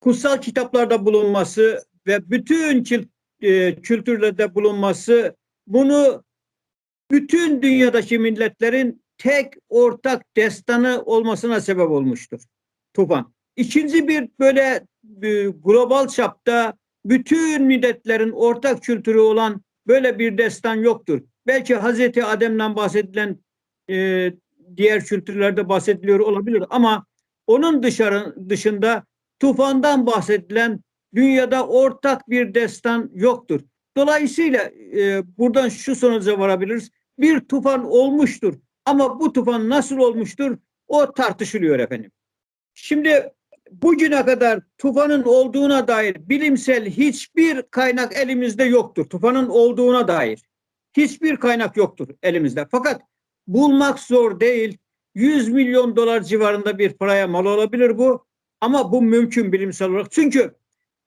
kutsal kitaplarda bulunması ve bütün e, kültürlerde bulunması bunu bütün dünyadaki milletlerin tek ortak destanı olmasına sebep olmuştur. Tufan. İkinci bir böyle e, global çapta bütün milletlerin ortak kültürü olan böyle bir destan yoktur. Belki Hazreti Adem'den bahsedilen e, diğer kültürlerde bahsediliyor olabilir ama onun dışarı, dışında tufandan bahsedilen dünyada ortak bir destan yoktur. Dolayısıyla e, buradan şu sonuca varabiliriz. Bir tufan olmuştur ama bu tufan nasıl olmuştur o tartışılıyor efendim. Şimdi bugüne kadar tufanın olduğuna dair bilimsel hiçbir kaynak elimizde yoktur. Tufanın olduğuna dair hiçbir kaynak yoktur elimizde. Fakat bulmak zor değil. 100 milyon dolar civarında bir paraya mal olabilir bu. Ama bu mümkün bilimsel olarak. Çünkü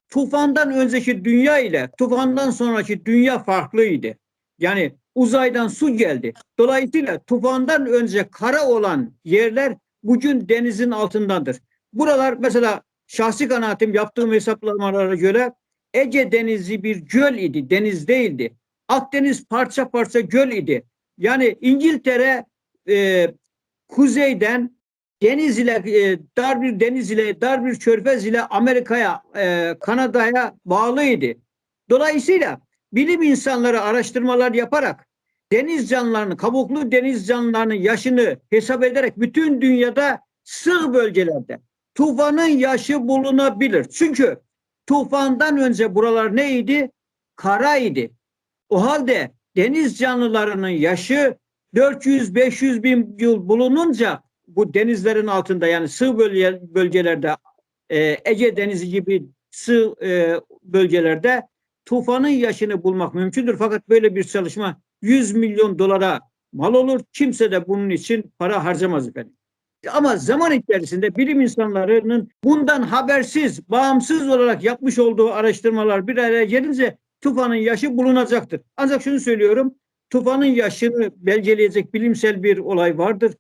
tufandan önceki dünya ile tufandan sonraki dünya farklıydı. Yani uzaydan su geldi. Dolayısıyla tufandan önce kara olan yerler bugün denizin altındadır. Buralar mesela şahsi kanaatim yaptığım hesaplamalara göre Ege Denizi bir göl idi, deniz değildi. Akdeniz parça parça göl idi. Yani İngiltere e, kuzeyden deniz ile e, dar bir deniz ile dar bir körfez ile Amerika'ya e, Kanada'ya bağlıydı. Dolayısıyla bilim insanları araştırmalar yaparak deniz canlılarının kabuklu deniz canlılarının yaşını hesap ederek bütün dünyada sığ bölgelerde tufanın yaşı bulunabilir. Çünkü tufandan önce buralar neydi? Karaydı. O halde deniz canlılarının yaşı 400-500 bin yıl bulununca bu denizlerin altında yani sığ bölge, bölgelerde e, Ege Denizi gibi sığ e, bölgelerde tufanın yaşını bulmak mümkündür. Fakat böyle bir çalışma 100 milyon dolara mal olur. Kimse de bunun için para harcamaz efendim. Ama zaman içerisinde bilim insanlarının bundan habersiz, bağımsız olarak yapmış olduğu araştırmalar bir araya gelince tufanın yaşı bulunacaktır. Ancak şunu söylüyorum, tufanın yaşını belgeleyecek bilimsel bir olay vardır.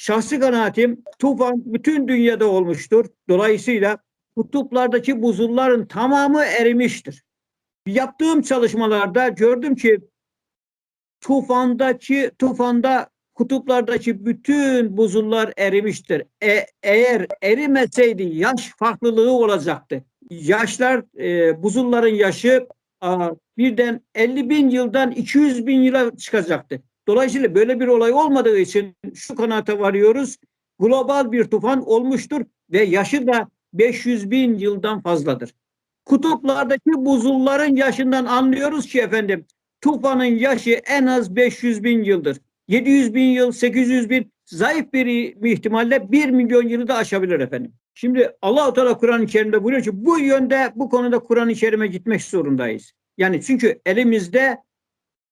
Şahsi kanaatim tufan bütün dünyada olmuştur. Dolayısıyla kutuplardaki buzulların tamamı erimiştir. Yaptığım çalışmalarda gördüm ki tufandaki tufanda kutuplardaki bütün buzullar erimiştir. E, eğer erimeseydi yaş farklılığı olacaktı. Yaşlar e, buzulların yaşı a, birden 50 bin yıldan 200 bin yıla çıkacaktı. Dolayısıyla böyle bir olay olmadığı için şu kanaate varıyoruz. Global bir tufan olmuştur ve yaşı da 500 bin yıldan fazladır. Kutuplardaki buzulların yaşından anlıyoruz ki efendim tufanın yaşı en az 500 bin yıldır. 700 bin yıl, 800 bin zayıf bir ihtimalle 1 milyon yılı da aşabilir efendim. Şimdi Allah-u Teala Kur'an-ı Kerim'de buyuruyor ki bu yönde bu konuda Kur'an-ı Kerim'e gitmek zorundayız. Yani çünkü elimizde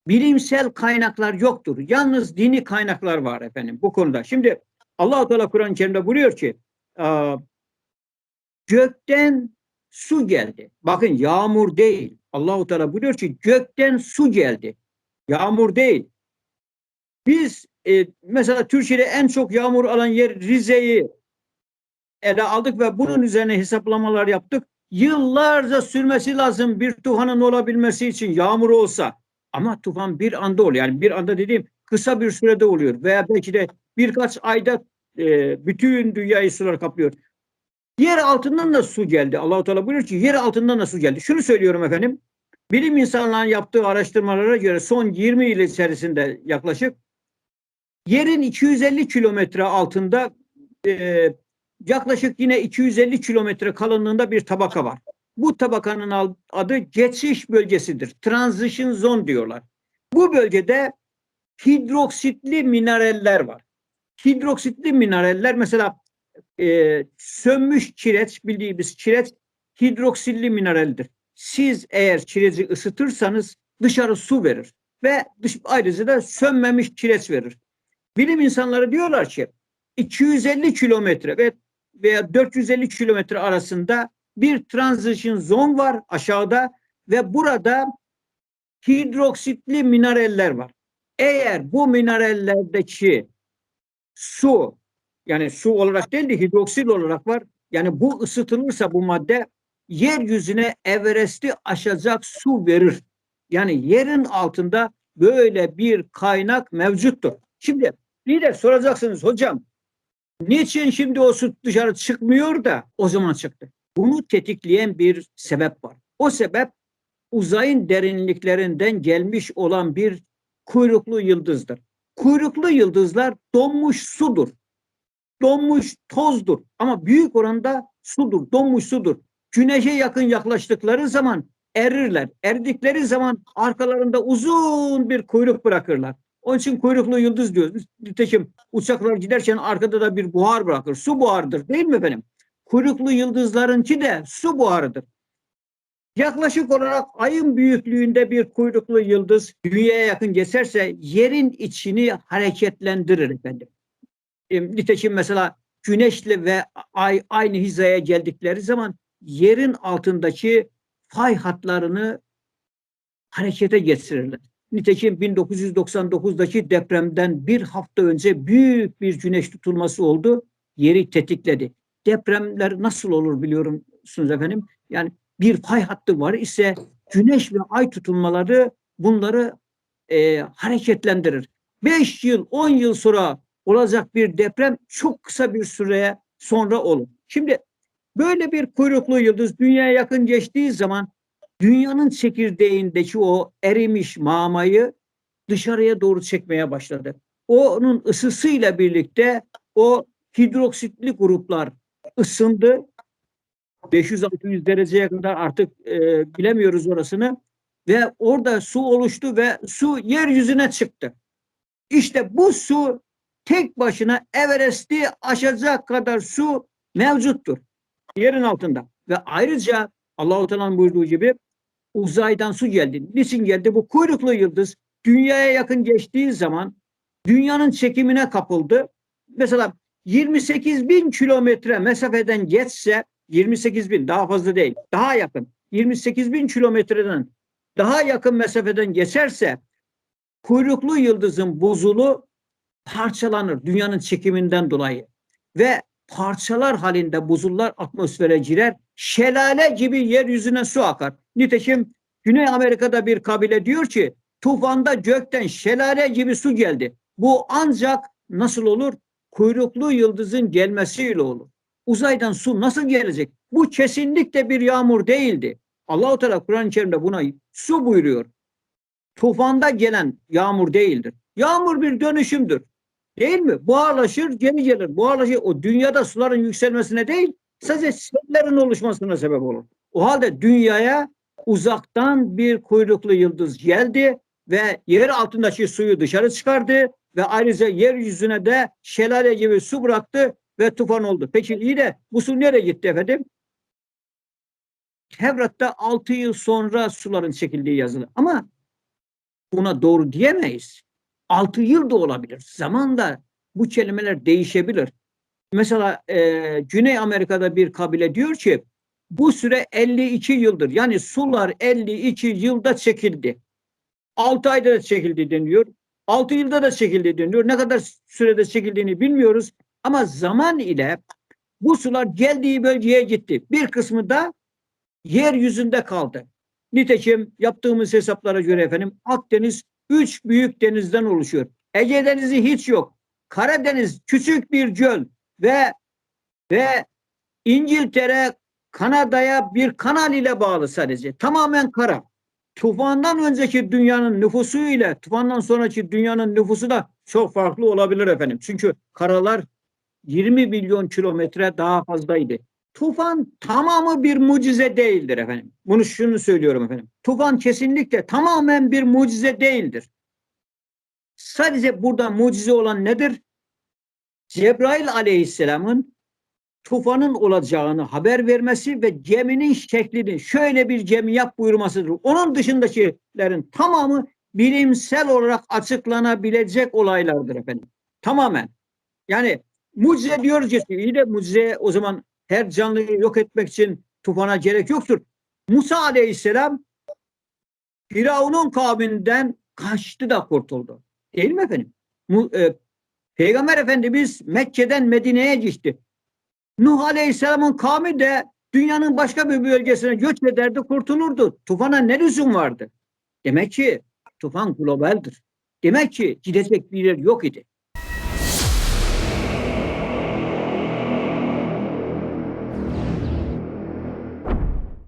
bilimsel kaynaklar yoktur. Yalnız dini kaynaklar var efendim bu konuda. Şimdi Allah-u Teala Kur'an-ı Kerim'de buyuruyor ki gökten su geldi. Bakın yağmur değil. Allahu Teala buyuruyor ki gökten su geldi. Yağmur değil. Biz e, mesela Türkiye'de en çok yağmur alan yer Rize'yi ele aldık ve bunun üzerine hesaplamalar yaptık. Yıllarca sürmesi lazım bir tufanın olabilmesi için yağmur olsa. Ama tufan bir anda oluyor. Yani bir anda dediğim kısa bir sürede oluyor. Veya belki de birkaç ayda e, bütün dünyayı sular kaplıyor. Yer altından da su geldi. Allahu Teala buyuruyor ki yer altından da su geldi. Şunu söylüyorum efendim. Bilim insanlarının yaptığı araştırmalara göre son 20 yıl içerisinde yaklaşık yerin 250 kilometre altında e, yaklaşık yine 250 kilometre kalınlığında bir tabaka var. Bu tabakanın adı geçiş bölgesidir. Transition zone diyorlar. Bu bölgede hidroksitli mineraller var. Hidroksitli mineraller mesela e, sönmüş kireç bildiğimiz kireç hidroksilli mineraldir. Siz eğer kireci ısıtırsanız dışarı su verir ve dış, ayrıca da sönmemiş kireç verir. Bilim insanları diyorlar ki 250 kilometre ve veya 450 kilometre arasında bir transition zone var aşağıda ve burada hidroksitli mineraller var. Eğer bu minerallerdeki su yani su olarak değil de hidroksil olarak var. Yani bu ısıtılırsa bu madde yeryüzüne Everest'i aşacak su verir. Yani yerin altında böyle bir kaynak mevcuttur. Şimdi bir de soracaksınız hocam niçin şimdi o su dışarı çıkmıyor da o zaman çıktı. Bunu tetikleyen bir sebep var. O sebep uzayın derinliklerinden gelmiş olan bir kuyruklu yıldızdır. Kuyruklu yıldızlar donmuş sudur. Donmuş tozdur ama büyük oranda sudur, donmuş sudur. Güneşe yakın yaklaştıkları zaman erirler. Erdikleri zaman arkalarında uzun bir kuyruk bırakırlar. Onun için kuyruklu yıldız diyoruz. Nitekim uçaklar giderken arkada da bir buhar bırakır. Su buharıdır değil mi efendim? Kuyruklu yıldızlarınki de su buharıdır. Yaklaşık olarak ayın büyüklüğünde bir kuyruklu yıldız dünyaya yakın geçerse yerin içini hareketlendirir efendim. Nitekim mesela güneşle ve ay aynı hizaya geldikleri zaman yerin altındaki fay hatlarını harekete geçirirler. Nitekim 1999'daki depremden bir hafta önce büyük bir güneş tutulması oldu. Yeri tetikledi. Depremler nasıl olur biliyor musunuz efendim? Yani bir fay hattı var ise güneş ve ay tutulmaları bunları e, hareketlendirir. 5 yıl, 10 yıl sonra olacak bir deprem çok kısa bir süreye sonra olur. Şimdi böyle bir kuyruklu yıldız dünyaya yakın geçtiği zaman dünyanın çekirdeğindeki o erimiş mamayı dışarıya doğru çekmeye başladı. Onun ısısıyla birlikte o hidroksitli gruplar ısındı. 500-600 dereceye kadar artık e, bilemiyoruz orasını. Ve orada su oluştu ve su yeryüzüne çıktı. İşte bu su tek başına Everest'i aşacak kadar su mevcuttur. Yerin altında. Ve ayrıca Allah-u Teala'nın buyurduğu gibi uzaydan su geldi. Niçin geldi? Bu kuyruklu yıldız dünyaya yakın geçtiği zaman dünyanın çekimine kapıldı. Mesela 28 bin kilometre mesafeden geçse 28 bin daha fazla değil daha yakın 28 bin kilometreden daha yakın mesafeden geçerse kuyruklu yıldızın buzulu parçalanır dünyanın çekiminden dolayı ve parçalar halinde buzullar atmosfere girer şelale gibi yeryüzüne su akar. Nitekim Güney Amerika'da bir kabile diyor ki tufanda gökten şelale gibi su geldi. Bu ancak nasıl olur? Kuyruklu yıldızın gelmesiyle olur. Uzaydan su nasıl gelecek? Bu kesinlikle bir yağmur değildi. Allahu Teala Kur'an-ı Kerim'de buna su buyuruyor. Tufanda gelen yağmur değildir. Yağmur bir dönüşümdür. Değil mi? Buharlaşır, geri gelir. Buharlaşır. O dünyada suların yükselmesine değil, sadece sellerin oluşmasına sebep olur. O halde dünyaya uzaktan bir kuyruklu yıldız geldi ve yer altındaki suyu dışarı çıkardı ve ayrıca yeryüzüne de şelale gibi su bıraktı ve tufan oldu. Peki iyi de bu su nereye gitti efendim? Tevrat'ta 6 yıl sonra suların çekildiği yazılı. Ama buna doğru diyemeyiz. 6 yıl da olabilir. Zamanla bu kelimeler değişebilir. Mesela e, Güney Amerika'da bir kabile diyor ki bu süre 52 yıldır. Yani sular 52 yılda çekildi. 6 ayda da çekildi deniyor. 6 yılda da çekildi deniyor. Ne kadar sürede çekildiğini bilmiyoruz. Ama zaman ile bu sular geldiği bölgeye gitti. Bir kısmı da yeryüzünde kaldı. Nitekim yaptığımız hesaplara göre efendim Akdeniz üç büyük denizden oluşuyor. Ege Denizi hiç yok. Karadeniz küçük bir göl ve ve İngiltere Kanada'ya bir kanal ile bağlı sadece. Tamamen kara. Tufandan önceki dünyanın nüfusu ile tufandan sonraki dünyanın nüfusu da çok farklı olabilir efendim. Çünkü karalar 20 milyon kilometre daha fazlaydı. Tufan tamamı bir mucize değildir efendim. Bunu şunu söylüyorum efendim. Tufan kesinlikle tamamen bir mucize değildir. Sadece burada mucize olan nedir? Cebrail aleyhisselamın tufanın olacağını haber vermesi ve geminin şeklini şöyle bir gemi yap buyurmasıdır. Onun dışındakilerin tamamı bilimsel olarak açıklanabilecek olaylardır efendim. Tamamen. Yani mucize diyoruz ki iyi de mucize o zaman her canlıyı yok etmek için tufana gerek yoktur. Musa aleyhisselam Firavun'un kavminden kaçtı da kurtuldu. Değil mi efendim? E, Peygamber Efendimiz Mekke'den Medine'ye gitti. Nuh Aleyhisselam'ın kavmi de dünyanın başka bir bölgesine göç ederdi, kurtulurdu. Tufana ne lüzum vardı? Demek ki tufan globaldir. Demek ki gidecek bir yer yok idi.